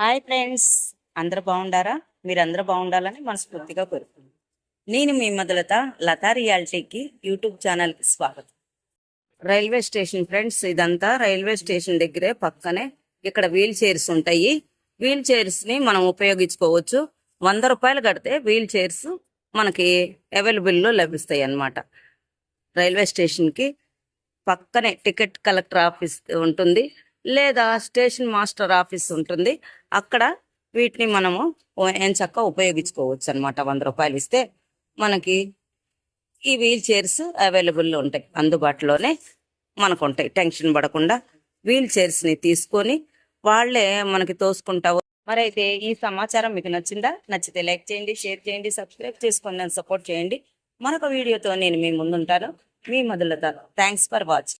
Hi friends. అందరు బాగుండారా? మీరు అందరూ బాగుండాలని మనస్ఫూర్తిగా కోరుకుంటున్నాను నేను మీ మొదలత లతా రియాలిటీకి యూట్యూబ్ ఛానల్కి స్వాగతం. రైల్వే స్టేషన్ ఫ్రెండ్స్ ఇదంతా రైల్వే స్టేషన్ దగ్గరే పక్కనే ఇక్కడ వీల్ చైర్స్ ఉంటాయి. వీల్ చైర్స్ని మనం ఉపయోగించుకోవచ్చు. వంద రూపాయలు కడితే వీల్ చైర్స్ మనకి అవైలబుల్లో లభిస్తాయి అన్నమాట. రైల్వే స్టేషన్కి పక్కనే టికెట్ కలెక్టర్ ఆఫీస్ ఉంటుంది. లేదా స్టేషన్ మాస్టర్ ఆఫీస్ ఉంటుంది. అక్కడ వీటిని మనము ఎంచక్క ఉపయోగించుకోవచ్చు అనమాట వంద రూపాయలు ఇస్తే మనకి ఈ వీల్ చైర్స్ అవైలబుల్లో ఉంటాయి. అందుబాటులోనే మనకు ఉంటాయి టెన్షన్ పడకుండా వీల్ చైర్స్ని తీసుకొని వాళ్ళే మనకి తోసుకుంటావు మరైతే ఈ సమాచారం మీకు నచ్చిందా? నచ్చితే లైక్ చేయండి షేర్ చేయండి సబ్స్క్రైబ్ చేసుకొని నన్ను సపోర్ట్ చేయండి. మరొక వీడియోతో నేను మీ ముందుంటాను. మీ మొదలుతాను థ్యాంక్స్ ఫర్ వాచింగ్.